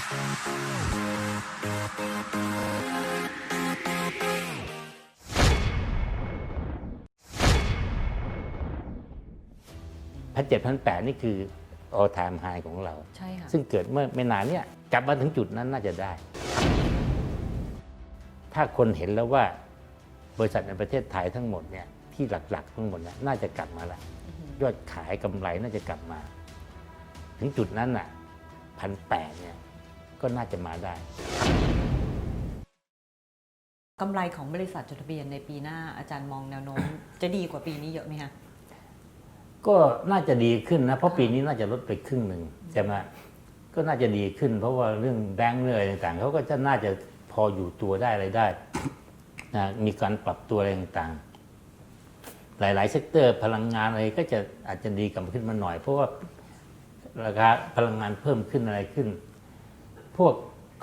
พันเจ็ดพันแปดนี่คือ all time high ของเรา ใช่ค่ะ ซึ่งเกิดเมื่อไม่นานเนี่ยกลับมาถึงจุดนั้นน่าจะได้ ถ้าคนเห็นแล้วว่าบริษัทในประเทศไทยทั้งหมดเนี่ยที่หลักๆ ทั้งหมดเนี่ยน่าจะกลับมาแล้วยอดขายกำไรน่าจะกลับมา ถึงจุดนั้นน่ะพันแปดเนี่ย ก็น่าจะมาได้กำไรของบริษัทจดทะเบียนในปีหน้าอาจารย์มองแนวโน้ม จะดีกว่าปีนี้เยอะไหมคะก็น่าจะดีขึ้นนะ เพราะปีนี้น่าจะลดไปครึ่งหนึ่งใช่ไหมก็น่าจะดีขึ้น เพราะว่าเรื่องแบงก์เรื่องอะไรต่างๆเขาก็จะน่าจะพออยู่ตัวได้อะไรได้นะมีการปรับตัวอะไรต่างๆ หลายๆ เซกเตอร์พลังงานอะไรก็จะอาจจะดีกลับขึ้นมาหน่อย เพราะว่าราคาพลังงานเพิ่มขึ้นอะไรขึ้นพ วก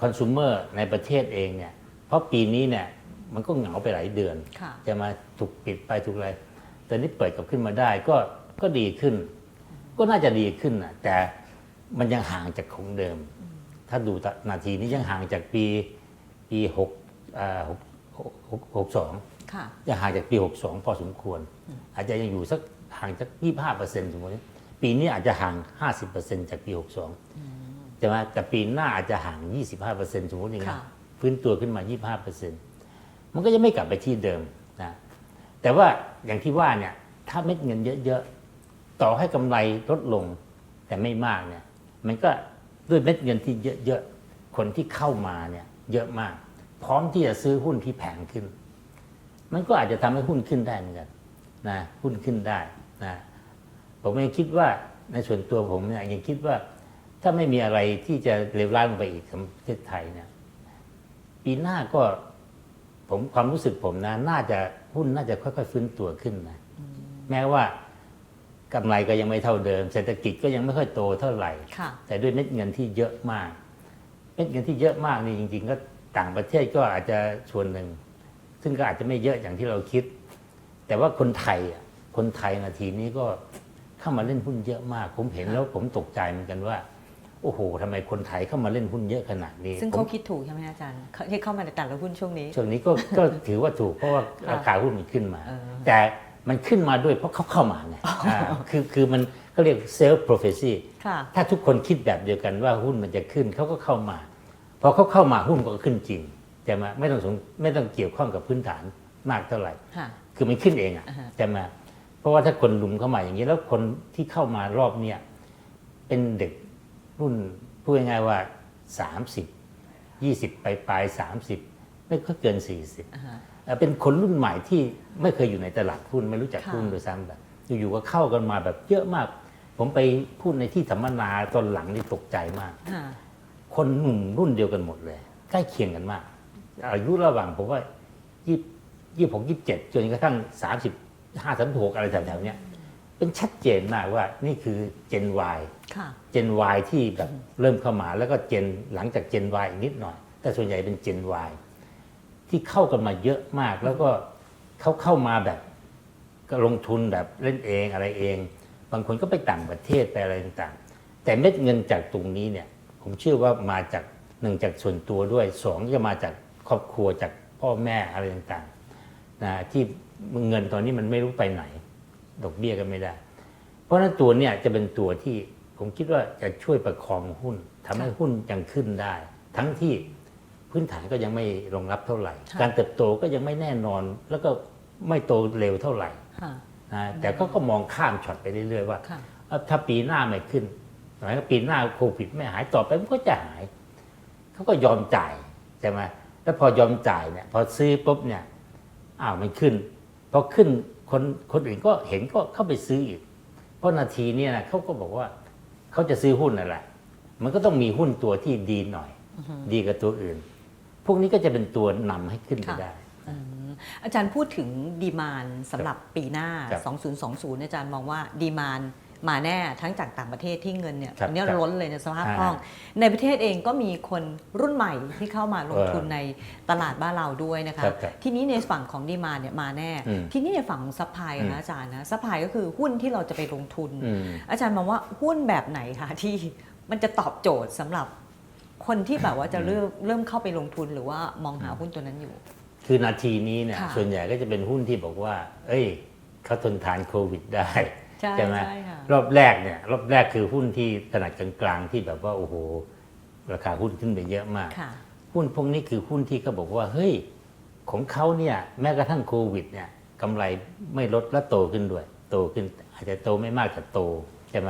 คอน sumer ในประเทศเองเนี่ย เพราะปีนี้เนี่ยมันก็เหงาไปหลายเดือน ค่ะ จะมาถูกปิดไปถูกอะไร แต่นี่เปิดกลับขึ้นมาได้ก็ก็ดีขึ้น ก็น่าจะดีขึ้นนะแต่มันยังห่างจากของเดิม ถ้าดูนาทีนี้ยังห่างจากปีปีหกอ่าหกหกหกหกสองค่ะ ยังห่างจากปีหกสองพอสมควร อาจจะยังอยู่สักห่างสักยี่ห้าเปอร์เซ็นต์สมมติปีนี้อาจจะห่างห้าสิบเปอร์เซ็นต์จากปีหกสอง ใช่ไหมแต่ปีหน้าอาจจะห่างยี่สิบห้าเปอร์เซ็นต์สมมติอย่างนี้นค่ะฟื้นตัวขึ้นมายี่ห้าเปอร์เซ็นต์มันก็จะไม่กลับไปที่เดิมนะแต่ว่าอย่างที่ว่าเนี่ยถ้าเม็ดเงินเยอะๆ ต่อให้กำไรลดลงแต่ไม่มากเนี่ยมันก็ด้วยเม็ดเงินที่เยอะๆ คนที่เข้ามาเนี่ยเยอะมาก พร้อมที่จะซื้อหุ้นที่แพงขึ้น มันก็อาจจะทำให้หุ้นขึ้นได้เหมือนกันนะหุ้นขึ้นได้นะผมยังคิดว่าในส่วนตัวผมเนี่ยยังคิดว่า ถ้าไม่มีอะไรที่จะเลวร้ายลงไปอีกสำหรับประเทศไทยเนี่ยปีหน้าก็ผมความรู้สึกผมนะ น่าจะหุ้นน่าจะค่อยๆฟื้นตัวขึ้นนะแม้ว่ากำไรก็ยังไม่เท่าเดิม เศรษฐกิจก็ยังไม่ค่อยโตเท่าไหร่ค่ะแต่ด้วยเม็ดเงินที่เยอะมาก เม็ดเงินที่เยอะมากนี่จริง ๆ ก็ต่างประเทศก็อาจจะส่วนหนึ่ง ซึ่งก็อาจจะไม่เยอะอย่างที่เราคิด แต่ว่าคนไทยอะคนไทยนาทีนี้ก็เข้ามาเล่นหุ้นเยอะมาก ผมเห็นแล้วผมตกใจเหมือนกันว่า โอ้โหทำไมคนไทยเข้ามาเล่นหุ้นเยอะขนาดนี้ซึ่งผมเขาคิดถูกใช่ไหมอาจารย์เขาที่เข้ามาในแต่ละหุ้นช่วงนี้ช่วงนี้ก็ก็ถือว่าถูกเพราะว่าราคาหุ้นมันขึ้นมาเออแต่มันขึ้นมาด้วยเพราะเขาเข้ามาไงาคือคือมันเขาเรียกเซลฟ์โปรเฟซีค่ะถ้าทุกคนคิดแบบเดียวกันว่าหุ้นมันจะขึ้นเขาก็เข้ามา พอเขาเข้ามาหุ้นก็ขึ้นจริงใช่ไหมไม่ต้องสงไม่ต้องเกี่ยวข้องกับพื้นฐานมากเท่าไหร่ค่ะคือมันขึ้นเองอะอ่าฮะใช่ไหมเพราะว่าถ้าคนลุมเข้ามาอย่างนี้แล้วคนที่เข้ามารอบเนี้ยเป็นเด็ก รุ่นพูดง่ายๆว่า 30 20 ไปปลายๆ30 ไม่ค่อยเกิน 40อ่าฮะเอ่อเป็นคนรุ่นใหม่ที่ไม่เคยอยู่ในตลาดหุ้นไม่รู้จักค่ะหุ้นโดยซ้ำแบบอยู่ๆก็เข้ากันมาแบบเยอะมาก ผมไปพูดในที่สัมมนาตอนหลังนี่ตกใจมากค่ะคนหนุ่มรุ่นเดียวกันหมดเลย ใกล้เคียงกันมาก อายุระหว่างผมว่ายี่ยี่หกยี่เจ็ดจนกระทั่งสามสิบห้าสามหกอะไรแถวๆเนี้ย เป็นชัดเจนมากว่านี่คือเจน Y ค่ะเจน Y ที่แบบเริ่มเข้ามาแล้วก็เจนหลังจากเจน Y อีกนิดหน่อย แต่ส่วนใหญ่เป็นเจน Y ที่เข้ากันมาเยอะมาก แล้วก็เขาเข้ามาแบบก็ลงทุนแบบเล่นเองอะไรเอง บางคนก็ไปต่างประเทศไปอะไรต่างๆ แต่เม็ดเงินจากตรงนี้เนี่ย ผมเชื่อว่ามาจากหนึ่งจากส่วนตัวด้วยสองจะมาจากครอบครัวจากพ่อแม่อะไรต่างๆนะที่เงินตอนนี้มันไม่รู้ไปไหน ดอกเบี้ยก็ไม่ได้ เพราะฉะนั้นตัวเนี่ยจะเป็นตัวที่ผมคิดว่าจะช่วยประคองหุ้นทำให้หุ้นยังขึ้นได้ ทั้งที่พื้นฐานก็ยังไม่รองรับเท่าไหร่ค่ะการเติบโตก็ยังไม่แน่นอนแล้วก็ไม่โตเร็วเท่าไหร่ค่ะนะแต่ก็ก็มองข้ามช็อตไปเรื่อยๆว่าค่ะเอ้าถ้าปีหน้าไม่ขึ้นหมายว่าปีหน้าโควิดไม่หายต่อไปมันก็จะหาย เขาก็ยอมจ่ายใช่ไหมแล้วพอยอมจ่ายเนี่ยพอซื้อปุ๊บเนี่ยอ้าวมันขึ้นพอขึ้น คนคนอื่นก็เห็นก็เข้าไปซื้ออีก เพราะนาทีเนี้นะเขาก็บอกว่าเขาจะซื้อหุ้นนั่นแหละ มันก็ต้องมีหุ้นตัวที่ดีหน่อย ดีกว่าตัวอื่น พวกนี้ก็จะเป็นตัวนำให้ขึ้นไปค่ะได้อืมอาจารย์พูดถึงดีมานสำหรับปีหน้าครับ2020 อาจารย์มองว่าดีมาน มาแน่ทั้งจากต่างประเทศที่เงินเนี่ยครับเนี่ยครับล้นเลยในสภาพอ่าคล่อง ในประเทศเองก็มีคนรุ่นใหม่ที่เข้ามาลงเออทุนในตลาดบ้านเราด้วยนะคะ ครับครับทีนี้ในฝั่งของดีมานเนี่ยมาแน่ อืมทีนี้ในฝั่งของซัพพลายอืม นะอาจารย์นะซัพพลายก็คือหุ้นที่เราจะไปลงทุน อืม อาจารย์มองว่าหุ้นแบบไหนคะที่มันจะตอบโจทย์สำหรับคนที่แบบว่าจะเริ่มเริ่มเข้าไปลงทุนหรือว่ามองหาหุ้นตัวนั้นอยู่ คือนาทีนี้เนี่ยค่ะส่วนใหญ่ก็จะเป็นหุ้นที่บอกว่า เอ้ยเขาทนทานโควิดได้ ใช่ไหมใช่ค่ะรอบแรกเนี่ยรอบแรกคือหุ้นที่ขนาดกลางๆ ที่แบบว่าโอ้โห ราคาหุ้นขึ้นไปเยอะมากค่ะหุ้นพวกนี้คือหุ้นที่เขาบอกว่าเฮ้ยของเขาเนี่ยแม้กระทั่งโควิดเนี่ยกำไรไม่ลดและโตขึ้นด้วย โตขึ้นอาจจะโตไม่มากแต่โตใช่ไหม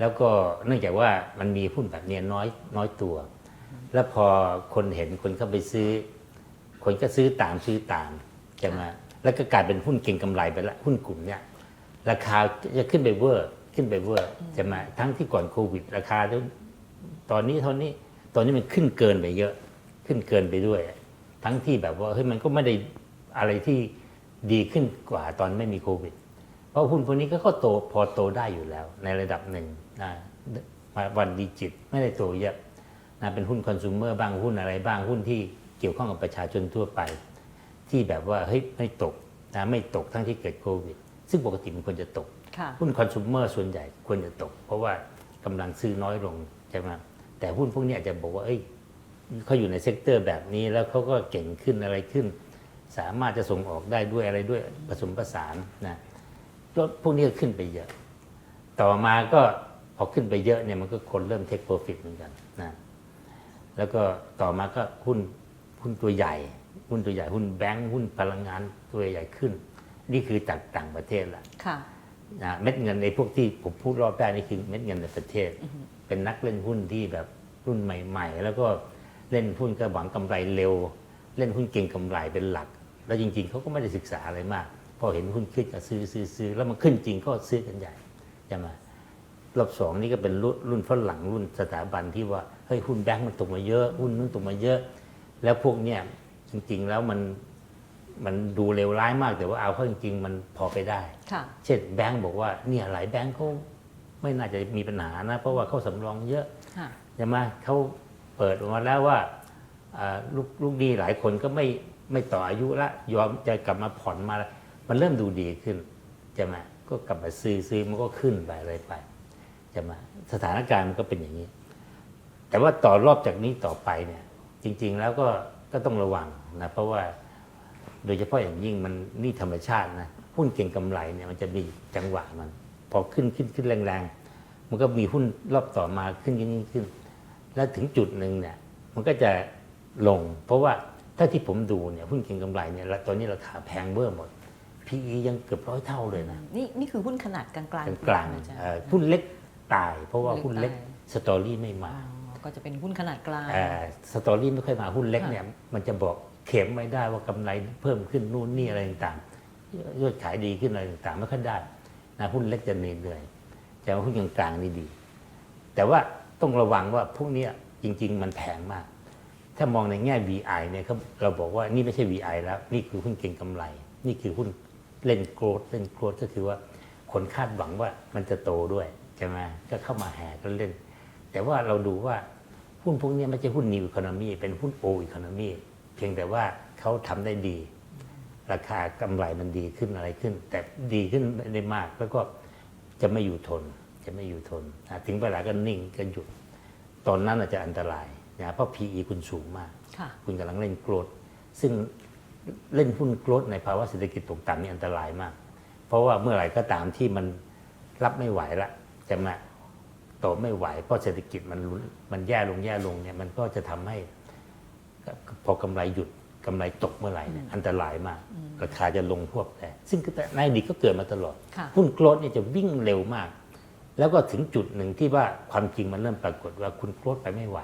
แล้วก็เนื่องจากว่ามันมีหุ้นแบบเนี้ยน้อยน้อยตัว แล้วพอคนเห็นคนเข้าไปซื้อ คนก็ซื้อตามซื้อตามใช่ไหมแล้วก็กลายเป็นหุ้นเก่งกำไรไปละหุ้นกลุ่มเนี่ย ราคาจะขึ้นไปเวอร์ขึ้นไปเวอร์ใช่ไหมทั้งที่ก่อนโควิด ราคาตอนนี้เท่านี้ตอนนี้มันขึ้นเกินไปเยอะ ขึ้นเกินไปด้วย ทั้งที่แบบว่าเฮ้ยมันก็ไม่ได้อะไรที่ดีขึ้นกว่าตอนไม่มีโควิด เพราะหุ้นพวกนี้ก็โตพอโตได้อยู่แล้ว ในระดับหนึ่งนะวันดิจิตไม่ได้โตเยอะนะเป็นหุ้นคอน sumer บ้างหุ้นอะไรบ้างหุ้นที่เกี่ยวข้องกับประชาชนทั่วไป ที่แบบว่าเฮ้ยไม่ตกนะไม่ตกทั้งที่เกิดโควิด ซึ่งปกติมันควรจะตกค่ะหุ้นคอน sumer ส่วนใหญ่ควรจะตก เพราะว่ากำลังซื้อน้อยลงใช่ไหมแต่หุ้นพวกนี้อาจจะบอกว่าเอ้ยเขาอยู่ในเซกเตอร์แบบนี้แล้วเขาก็เก่งขึ้นอะไรขึ้น สามารถจะส่งออกได้ด้วยอะไรด้วยผสมผสานนะก็พวกนี้ก็ขึ้นไปเยอะ ต่อมาก็พอขึ้นไปเยอะเนี่ยมันก็คนเริ่มเทคโปรฟิตเหมือนกันนะแล้วก็ต่อมาก็หุ้นหุ้นตัวใหญ่ หุ้นตัวใหญ่หุ้นแบงค์หุ้นพลังงานตัวใหญ่ขึ้น นี่คือจากต่างประเทศละค่ะนะเม็ดเงินในพวกที่ผมพูดรอบแรกนี่คือเม็ดเงินในประเทศ เป็นนักเล่นหุ้นที่แบบรุ่นใหม่ ๆ แล้วก็เล่นหุ้นก็หวังกำไรเร็ว เล่นหุ้นเก่งกำไรเป็นหลัก แล้วจริง ๆเขาก็ไม่ได้ศึกษาอะไรมาก พอเห็นหุ้นขึ้นก็ซื้อซื้อซื้อแล้วมันขึ้นจริงก็ซื้อกันใหญ่ใช่ไหมรอบสองนี่ก็เป็นรุ่นรุ่นฝรั่งรุ่นสถาบันที่ว่าเฮ้ยหุ้นแบงก์มันตกมาเยอะหุ้นนู้นตกมาเยอะ แล้วพวกเนี้ยจริง ๆ แล้วมัน มันดูเลวร้ายมากแต่ว่าเอาเข้าจริง ๆ มันพอไปได้ ค่ะ เช่นแบงก์บอกว่าเนี่ยหลายแบงก์เขาไม่น่าจะมีปัญหานะ เพราะว่าเขาสำรองเยอะค่ะ ใช่ไหมเขาเปิดออกมาแล้วว่าอ่าลูกลูกหนี้หลายคนก็ไม่ไม่ต่ออายุละยอมจะกลับมาผ่อนมาละมันเริ่มดูดีขึ้นใช่ไหมก็กลับมาซื้อซื้อมันก็ขึ้นไปอะไรไปใช่ไหมสถานการณ์มันก็เป็นอย่างนี้ แต่ว่าต่อรอบจากนี้ต่อไปเนี่ยจริง ๆ แล้วก็ก็ต้องระวังนะเพราะว่า โดยเฉพาะอย่างยิ่งมันนี่ธรรมชาตินะหุ้นเก่งกำไรเนี่ยมันจะมีจังหวะมัน พอขึ้นขึ้นขึ้นแรงๆ มันก็มีหุ้นรอบต่อมาขึ้นขึ้นขึ้นขึ้น แล้วถึงจุดหนึ่งเนี่ยมันก็จะลง เพราะว่าถ้าที่ผมดูเนี่ยหุ้นเก่งกำไรเนี่ยตอนนี้ราคาแพงเบ้อหมด PE ยังเกือบร้อยเท่าเลยนะนี่นี่คือหุ้นขนาดกลางกลางๆกลางนะจ๊ะๆเอ่อหุ้นเล็กตาย เพราะว่าหุ้หุ้นนเล็เล็กกสตอรี่ไม่มาอ๋อก็จะเป็นหุ้นขนาดกลางสตอรี่ไม่ค่อยมาหุ้นเล็กค่ะเนี่ยมันจะบอก เข็มไม่ได้ว่ากำไรเพิ่มขึ้นนู่นนี่อะไรต่างๆยอดขายดีขึ้นอะไรต่างๆไม่ค่อยได้นะหุ้นเล็กจะเหนื่อยแต่ว่าหุ้นกลางๆนี่ดี แต่ว่าต้องระวังว่าพวกนี้จริง ๆ มันแพงมาก ถ้ามองในแง่ VI เนี่ยเขาเราบอกว่านี่ไม่ใช่ VI แล้ว นี่คือหุ้นเก่งกำไร นี่คือหุ้นเล่นโกรดเล่นโกรดก็คือว่าคนคาดหวังว่ามันจะโตด้วยใช่ไหมก็เข้ามาแห่กันเล่น แต่ว่าเราดูว่าหุ้นพวกนี้ไม่ใช่หุ้น New Economy เป็นหุ้น Old Economy เพียงแต่ว่าเขาทำได้ดี ราคากำไรมันดีขึ้นอะไรขึ้น แต่ดีขึ้นไม่ได้มากแล้วก็จะไม่อยู่ทน จะไม่อยู่ทนนะถึงเวลาก็นิ่งก็หยุด ตอนนั้นอาจจะอันตรายนะเพราะ PE คุณสูงมากค่ะคุณกำลังเล่นโกรดซึ่งเล่นหุ้นโกรดในภาวะเศรษฐกิจตกต่ำนี่อันตรายมาก เพราะว่าเมื่อไหร่ก็ตามที่มันรับไม่ไหวละจะมาโตไม่ไหวเพราะเศรษฐกิจมันรุนมันแย่ลงแย่ลงเนี่ยมันก็จะทำให้ พอกำไรหยุดกำไรตกเมื่อไหร่เนี่ยอันตรายมาก ราคาจะลงพวบแต่ซึ่งก็ในอดีตก็เกิดมาตลอดค่ะหุ้นโกรดเนี่ยจะวิ่งเร็วมาก แล้วก็ถึงจุดหนึ่งที่ว่าความจริงมันเริ่มปรากฏว่าคุณโกรดไปไม่ไหว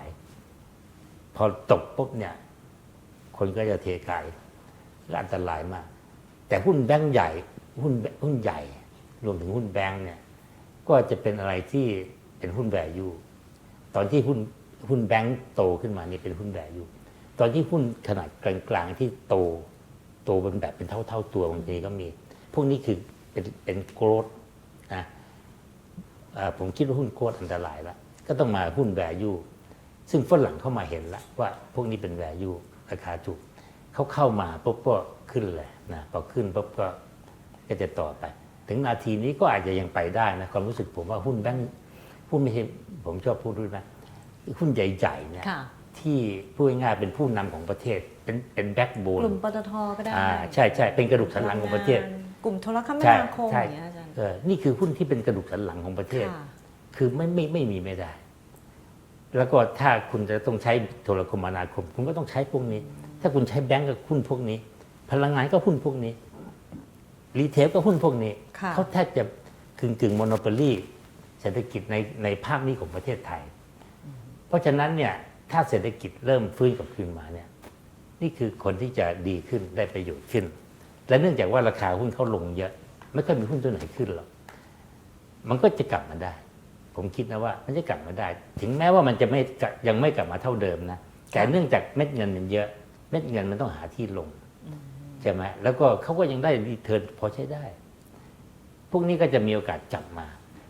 พอตกปุ๊บเนี่ย คนก็จะเทกายและอันตรายมาก แต่หุ้นแบงก์ใหญ่หุ้นหุ้นใหญ่ รวมถึงหุ้นแบงก์เนี่ย ก็จะเป็นอะไรที่เป็นหุ้นแวร์ยูตอนที่หุ้นหุ้นแบงก์โตขึ้นมานี่เป็นหุ้นแวร์ยู ตอนที่หุ้นขนาดกลางๆที่โตโตเป็นแบบเป็นเท่าๆตัวบางทีก็มี พวกนี้คือเป็นเป็นโกรดนะผมคิดว่าหุ้นโกรดอันตรายแล้วก็ต้องมาหุ้นแวร์ยูซึ่งฝรั่งเข้ามาเห็นแล้วว่าพวกนี้เป็นแวร์ยูราคาถูกเขาเข้ามาปุ๊บก็ขึ้นเลยนะพอขึ้นปุ๊บก็ก็จะต่อไป ถึงนาทีนี้ก็อาจจะยังไปได้นะความรู้สึกผมว่าหุ้นแบงค์หุ้นไม่ใช่ผมชอบพูดด้วยนะหุ้นใหญ่ๆเนี่ย ที่พูดง่ายๆเป็นผู้นำของประเทศ เป็นเป็นแบ็กโบนกลุ่มปตทก็ได้อ่าใช่ใช่เป็นกระดูกสันหลังของประเทศ กลุ่มโทรคมใช่นาคมใช่ อย่างเงี้ยอาจารย์เออนี่คือหุ้นที่เป็นกระดูกสันหลังของประเทศ ค่ะคือไม่ไม่ไม่มีไม่ได้ แล้วก็ถ้าคุณจะต้องใช้โทรคมนาคม คุณก็ต้องใช้พวกนี้ ถ้าคุณใช้แบงก์ก็หุ้นพวกนี้ พลังงานก็หุ้นพวกนี้ รีเทลก็หุ้นพวกนี้ ค่ะ เขาแทบจะกึ่งกึ่งโมโนโปลีเศรษฐกิจในในภาคนี้ของประเทศไทย เพราะฉะนั้นเนี่ย ถ้าเศรษฐกิจเริ่มฟื้นกลับคืนมาเนี่ยนี่คือคนที่จะดีขึ้นได้ประโยชน์ขึ้น และเนื่องจากว่าราคาหุ้นเขาลงเยอะ ไม่ค่อยมีหุ้นตัวไหนขึ้นหรอกมันก็จะกลับมาได้ ผมคิดนะว่ามันจะกลับมาได้ ถึงแม้ว่ามันจะไม่ยังไม่กลับมาเท่าเดิมนะแต่เนื่องจากเม็ดเงินมันเยอะ เม็ดเงินมันต้องหาที่ลงใช่ไหมแล้วก็เขาก็ยังได้รีเทิร์นพอใช้ได้ พวกนี้ก็จะมีโอกาสกลับมา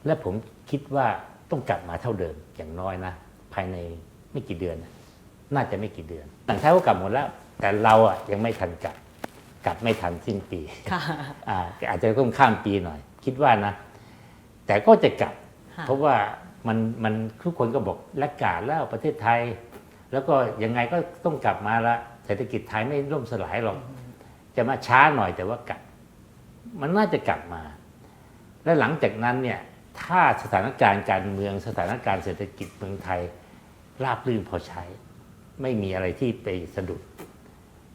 และผมคิดว่าต้องกลับมาเท่าเดิมอย่างน้อยนะ ภายใน ไม่กี่เดือนนะน่าจะไม่กี่เดือนต่างชาติก็กลับหมดแล้ว แต่เราอะยังไม่ทันกลับ กลับไม่ทันสิ้นปีค่ะอ่าอาจจะต้องข้ามปีหน่อย คิดว่านะ แต่ก็จะกลับค่ะเพราะว่ามันมันทุกคนก็บอกและกาดแล้วประเทศไทย แล้วก็ยังไงก็ต้องกลับมาละเศรษฐกิจไทยไม่ล่มสลายหรอก จะมาช้าหน่อยแต่ว่ากลับ มันน่าจะกลับมา และหลังจากนั้นเนี่ยถ้าสถานการณ์การเมืองสถานการณ์เศรษฐกิจเมืองไทย ราบรื่นพอใช้ ไม่มีอะไรที่ไปสะดุด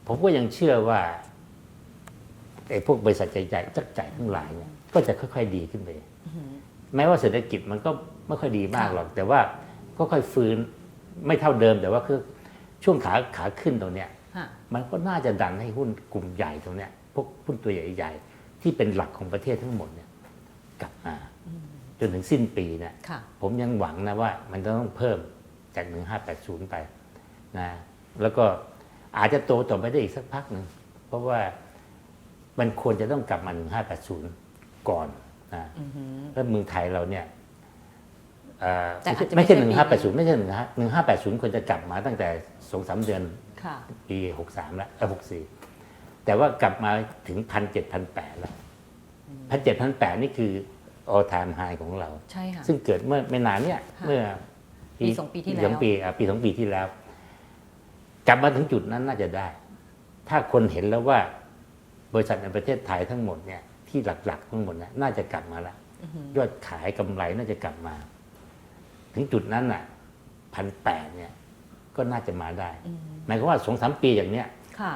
ผมก็ยังเชื่อว่าไอ้พวกบริษัทใหญ่ๆจักจ่ายทั้งหลายเนี่ยก็จะค่อย ๆ ดีขึ้นไปแม้ว่าเศรษฐกิจมันก็ไม่ค่อยดีมากหรอก แต่ว่าก็ค่อยฟื้นไม่เท่าเดิมแต่ว่าคือช่วงขาขาขึ้นตรงเนี้ยค่ะมันก็น่าจะดันให้หุ้นกลุ่มใหญ่ตรงเนี้ยพวกหุ้นตัวใหญ่ ๆ ที่เป็นหลักของประเทศทั้งหมดเนี่ยกลับมาจนถึงสิ้นปีเนี่ยค่ะผมยังหวังนะว่ามันจะต้องเพิ่ม จาก 1580 ไปนะแล้วก็อาจจะโตต่อไปได้อีกสักพักหนึ่งเพราะว่ามันควรจะต้องกลับมา 1580 ก่อนนะแล้วเมืองไทยเราเนี่ยเอ่อแต่อาจจะไม่ใช่ไม่ใช่ปีนี้1580 ไม่ใช่ 1580 ควรจะกลับมาตั้งแต่สองสามเดือนค่ะปี 63 แล้วเออ64 แต่ว่ากลับมาถึง 1,700 1,800 แล้ว 1,700 1,800 นี่คือ all time high ของเราใช่ค่ะซึ่งเกิดเมื่อไม่นานเนี่ยค่ะเมื่อ ปีสองปีที่แล้วสองปีอะปีสองปีที่แล้วกลับมาถึงจุดนั้นน่าจะได้ ถ้าคนเห็นแล้วว่าบริษัทในประเทศไทยทั้งหมดเนี่ยที่หลัก ๆ ทั้งหมดเนี่ยน่าจะกลับมาแล้วยอดขายกำไรน่าจะกลับมา ถึงจุดนั้นน่ะพันแปดเนี่ย ก็น่าจะมาได้หมายความว่าสองสามปีอย่างเนี้ยค่ะ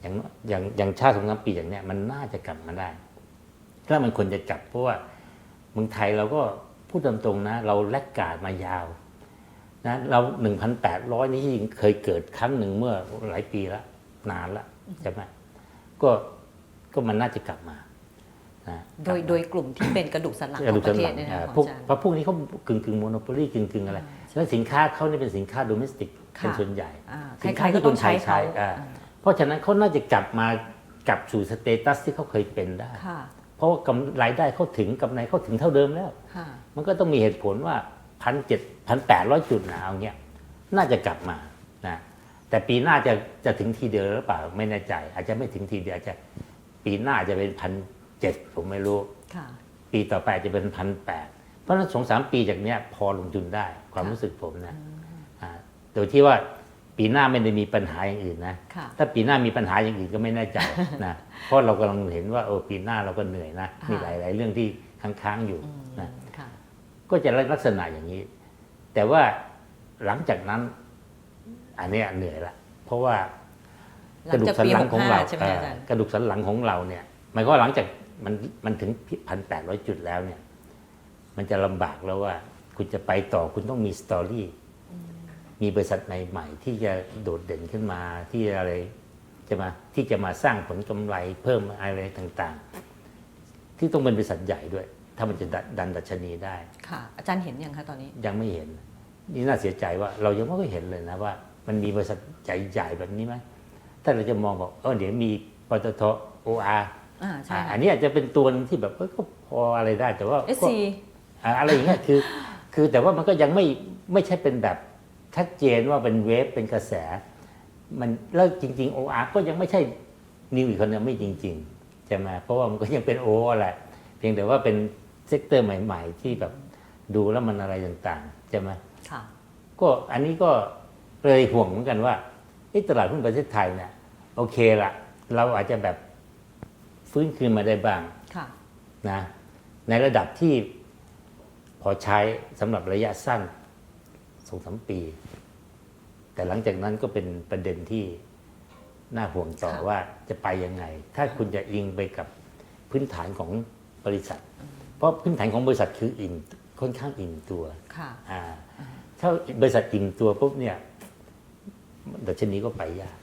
อย่างอย่างอย่างชาติสองสามปีอย่างเนี้ยมันน่าจะกลับมาได้ถ้ามันควรจะกลับเพราะว่าเมืองไทยเราก็พูดตามตรงนะ เราแลกกาดมายาว นะเราหนึ่งพันแปดร้อยนี่ที่เคยเกิดครั้งหนึ่งเมื่อหลายปีแล้ว นานแล้วใช่ไหมก็ก็มันน่าจะกลับมานะโดยโดยกลุ่มที่เป็นกระดูกสันหลังกขระอดูงกปสัระนเทหศลังเนี่ยอ่านะพวกอาจารย์เพราะพวกนี้เขากึ่งกึ่งโมโนโปลีกึ่งกึ่งอะไรแล้วสินค้าเขานี่เป็นสินค้าโดเมสติกค่ะเป็นส่วนใหญ่อ่าสินใครค้าๆก็ที่ต้คองนไทใช้ยเขาใช้อ่าเพราะฉะนั้นเขาน่าจะกลับมากลับสู่สเตตัสที่เขาเคยเป็นได้ค่ะเพราะว่ากำรายได้เขาถึงกำไรเขาถึงเท่าเดิมแล้วค่ะมันก็ต้องมีเหตุผลว่า พันเจ็ดพันแปดร้อยจุดนะเอาเงี้ยน่าจะกลับมานะแต่ปีหน้าจะจะถึงทีเดียวหรือเปล่าไม่แน่ใจ อาจจะไม่ถึงทีเดียวอาจจะปีหน้าจะเป็นพันเจ็ดผมไม่รู้ค่ะปีต่อไปจะเป็นพันแปดเพราะฉะนั้นสองสามปีจากเนี้ยพอลงทุนได้ความค่ะรู้สึกผมนะอ่าโดยที่ว่าปีหน้าไม่ได้มีปัญหาอย่างอื่นนะค่ะถ้าปีหน้ามีปัญหาอย่างอื่นก็ไม่แน่ใจนะเพราะเรากำลังเห็นว่าเออปีหน้าเราก็เหนื่อยนะค่ะมีหลาย ๆ เรื่องที่ค้างๆอยู่อืมนะค่ะ ก็จะลักษณะอย่างนี้ แต่ว่าหลังจากนั้น อันเนี้ยเหนื่อยละเพราะว่าหกลัระงดูจากกสันปีหลัหงกของห้าเราใช่ไหมอาจารย์เอ่อกระดูกสันหลังของเราเนี่ยหมายความว่าหลังจากมันมันถึงพันแปดร้อยจุดแล้วเนี่ย มันจะลำบากแล้วว่า คุณจะไปต่อคุณต้องมีสตอรี่มีบริษัทใหม่ๆที่จะโดดเด่นขึ้นมาที่อะไรจะมาที่จะมาสร้างผลกำไรเพิ่มอะไรต่างๆ ที่ต้องเป็นบริษัทใหญ่ด้วย ถ้ามันจะดันดัชนีได้ค่ะ อาจารย์เห็นยังคะตอนนี้ ยังไม่เห็น นี่น่าเสียใจว่าเรายังไม่เคยเห็นเลยนะว่า มันมีบริษัทใหญ่ๆแบบนี้ไหมถ้าเราจะมองบอกเออเดี๋ยวมีปตทโออาร์อ่าใช่ค่ะอันนี้อาจจะเป็นตัวหนึงที่แบบเออก็พออะไรได้แต่ว่าเอสก็ซีอ่าอะไรอย่างเงี้ยคือ คือแต่ว่ามันก็ยังไม่ไม่ใช่เป็นแบบชัดเจนว่าเป็นเวฟเป็นกระแส มันแล้วจริงๆ OR ก็ยังไม่ใช่นิวอีคอนไม่จริงๆใช่ไหมเพราะว่ามันก็ยังเป็นโอแหละเพียงแต่ว่าเป็น เซกเตอร์ใหม่ ๆ ที่แบบดูแล้วมันอะไรต่างๆใช่ไหมค่ะ ก็อันนี้ก็เลยห่วงเหมือนกันว่าเอ๊ะตลาดหุ้นประเทศไทยเนี่ยโอเคละเราอาจจะแบบฟื้นคืนมาได้บ้างค่ะนะในระดับที่พอใช้สำหรับระยะสั้นสองสามปี แต่หลังจากนั้นก็เป็นประเด็นที่น่าห่วงต่อค่ะว่าจะไปยังไง ถ้าคุณจะอิงไปกับพื้นฐานของบริษัทเพ ราะพื้นฐานของบริษัทคืออิ่มค่อนข้างอิ่มตัวค่ะอ่าถ้าบริษัทอิ่มตัวปุ๊บเนี่ยดัชนีก็ไปยาก